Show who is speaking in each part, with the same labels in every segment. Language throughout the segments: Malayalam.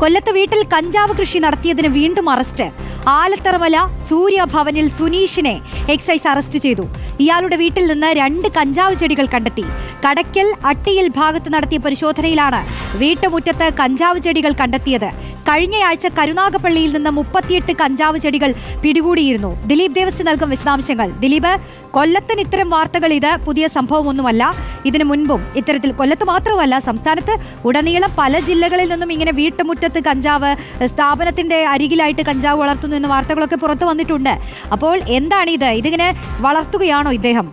Speaker 1: കൊല്ലത്ത് വീട്ടിൽ കഞ്ചാവ് കൃഷി നടത്തിയതിന് വീണ്ടും അറസ്റ്റ്. ആലത്തറമല സൂര്യഭവനിൽ സുനീഷിനെ എക്സൈസ് അറസ്റ്റ് ചെയ്തു. ഇയാളുടെ വീട്ടിൽ നിന്ന് രണ്ട് കഞ്ചാവ് ചെടികൾ കണ്ടെത്തി. കടയ്ക്കൽ അട്ടിയിൽ ഭാഗത്ത് നടത്തിയ പരിശോധനയിലാണ് വീട്ടുമുറ്റത്ത് കഞ്ചാവ് ചെടികൾ കണ്ടെത്തിയത്. കഴിഞ്ഞയാഴ്ച കരുനാഗപ്പള്ളിയിൽ നിന്ന് മുപ്പത്തിയെട്ട് കഞ്ചാവ് ചെടികൾ പിടികൂടിയിരുന്നു. ദിലീപ് ദേവസ്വം നൽകും വിശദാംശങ്ങൾ. ദിലീപ് കൊല്ലത്തിന് ഇത്തരം വാർത്തകൾ ഇത് പുതിയ സംഭവമൊന്നുമല്ല. ഇതിനു മുൻപും ഇത്തരത്തിൽ കൊല്ലത്ത് മാത്രമല്ല സംസ്ഥാനത്ത് ഉടനീളം പല ജില്ലകളിൽ നിന്നും ഇങ്ങനെ വീട്ടുമുറ്റത്ത് കഞ്ചാവ് സ്ഥാപനത്തിന്റെ അരികിലായിട്ട് കഞ്ചാവ് വളർത്തുന്നു എന്ന വാർത്തകളൊക്കെ പുറത്തു വന്നിട്ടുണ്ട്. അപ്പോൾ എന്താണ് ഇത്? ഇതിങ്ങനെ വളർത്തുകയാണോ ഇദ്ദേഹം?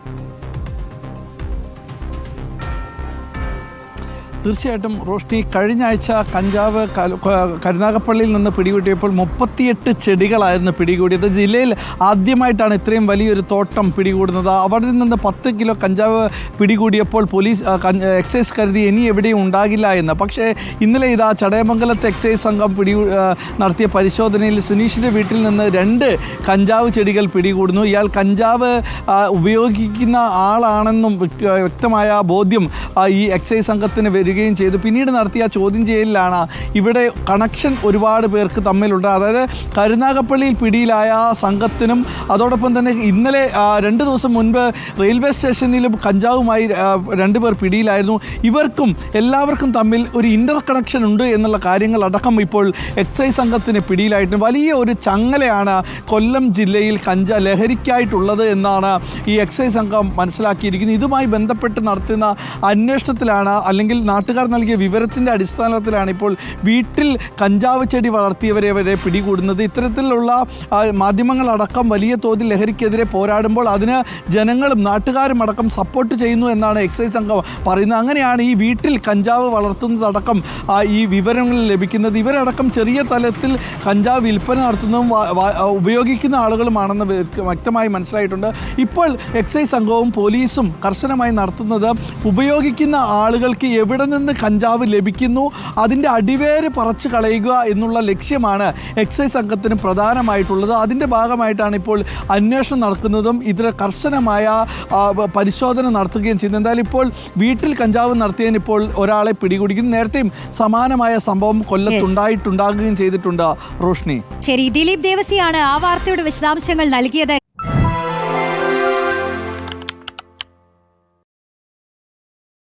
Speaker 2: തീർച്ചയായിട്ടും റോഷ്നി കഴിഞ്ഞ ആഴ്ച കഞ്ചാവ് കരുനാഗപ്പള്ളിയിൽ നിന്ന് പിടികൂടിയപ്പോൾ മുപ്പത്തിയെട്ട് ചെടികളായിരുന്നു പിടികൂടിയത്. ജില്ലയിൽ ആദ്യമായിട്ടാണ് ഇത്രയും വലിയൊരു തോട്ടം പിടികൂടുന്നത്. അവിടെ നിന്ന് പത്ത് കിലോ കഞ്ചാവ് പിടികൂടിയപ്പോൾ പോലീസ് എക്സൈസ് കരുതി ഇനി എവിടെയും ഉണ്ടാകില്ല എന്ന്. പക്ഷേ ഇന്നലെ ഇതാ ചടയമംഗലത്തെ എക്സൈസ് സംഘം പിടി നടത്തിയ പരിശോധനയിൽ സുനീഷിന്റെ വീട്ടിൽ നിന്ന് രണ്ട് കഞ്ചാവ് ചെടികൾ പിടികൂടുന്നു. ഇയാൾ കഞ്ചാവ് ഉപയോഗിക്കുന്ന ആളാണെന്നും വ്യക്തമായ ബോധ്യം ഈ എക്സൈസ് സംഘത്തിന് വരികയും ചെയ്തു. പിന്നീട് നടത്തിയ ചോദ്യം ചെയ്യലിലാണ് ഇവിടെ കണക്ഷൻ ഒരുപാട് പേർക്ക് തമ്മിലുണ്ട്. അതായത് കരുനാഗപ്പള്ളിയിൽ പിടിയിലായ സംഘത്തിനും അതോടൊപ്പം തന്നെ ഇന്നലെ രണ്ട് ദിവസം മുൻപ് റെയിൽവേ സ്റ്റേഷനിലും കഞ്ചാവുമായി രണ്ടുപേർ പിടിയിലായിരുന്നു. ഇവർക്കും എല്ലാവർക്കും തമ്മിൽ ഒരു ഇന്റർ കണക്ഷൻ ഉണ്ട് എന്നുള്ള കാര്യങ്ങൾ അടക്കം ഇപ്പോൾ എക്സൈസ് സംഘത്തിന് പിടിയിലായിട്ട് വലിയ ഒരു ചങ്ങലയാണ് കൊല്ലം ജില്ലയിൽ കഞ്ച ലഹരിക്കായിട്ടുള്ളത് എന്നാണ് ഈ എക്സൈസ് സംഘം മനസ്സിലാക്കിയിരിക്കുന്നത്. ഇതുമായി ബന്ധപ്പെട്ട് നടത്തുന്ന അന്വേഷണത്തിലാണ് അല്ലെങ്കിൽ നാട്ടുകാർ നൽകിയ വിവരത്തിന്റെ അടിസ്ഥാനത്തിലാണ് ഇപ്പോൾ വീട്ടിൽ കഞ്ചാവ് ചെടി വളർത്തിയവരെ വരെ പിടികൂടുന്നത്. ഇത്തരത്തിലുള്ള മാധ്യമങ്ങളടക്കം വലിയ തോതിൽ ലഹരിക്കെതിരെ പോരാടുമ്പോൾ അതിന് ജനങ്ങളും നാട്ടുകാരും അടക്കം സപ്പോർട്ട് ചെയ്യുന്നു എന്നാണ് എക്സൈസ് സംഘം പറയുന്നത്. അങ്ങനെയാണ് ഈ വീട്ടിൽ കഞ്ചാവ് വളർത്തുന്നതടക്കം ഈ വിവരങ്ങൾ ലഭിക്കുന്നത്. ഇവരടക്കം ചെറിയ തലത്തിൽ കഞ്ചാവ് വിൽപ്പന നടത്തുന്നതും ഉപയോഗിക്കുന്ന ആളുകളുമാണെന്ന് വ്യക്തമായി മനസ്സിലായിട്ടുണ്ട്. ഇപ്പോൾ എക്സൈസ് സംഘവും പോലീസും കർശനമായി നടത്തുന്നത് ഉപയോഗിക്കുന്ന ആളുകൾക്ക് എവിടെ നിന്ന് കഞ്ചാവ് ലഭിക്കുന്നു. അതിന്റെ അടിവേര് പറച്ചു കളയുക എന്നുള്ള ലക്ഷ്യമാണ് എക്സൈസ് സംഘത്തിന് പ്രധാനമായിട്ടുള്ളത്. അതിന്റെ ഭാഗമായിട്ടാണ് ഇപ്പോൾ അന്വേഷണം നടക്കുന്നതും ഇതിൽ കർശനമായ പരിശോധന നടത്തുകയും ചെയ്യുന്നത്. എന്തായാലും ഇപ്പോൾ വീട്ടിൽ കഞ്ചാവ് നടത്തിയതിന് ഇപ്പോൾ ഒരാളെ പിടികൂടിക്കുന്നു നേരത്തെയും സമാനമായ സംഭവം കൊല്ലത്തുണ്ടായിട്ടുണ്ടാകുകയും ചെയ്തിട്ടുണ്ട് റോഷ്നി.
Speaker 1: ശരി ദിലീപ് ദേവസിയാണ് ആ വാർത്തയുടെ വിശദാംശങ്ങൾ നൽകിയത്.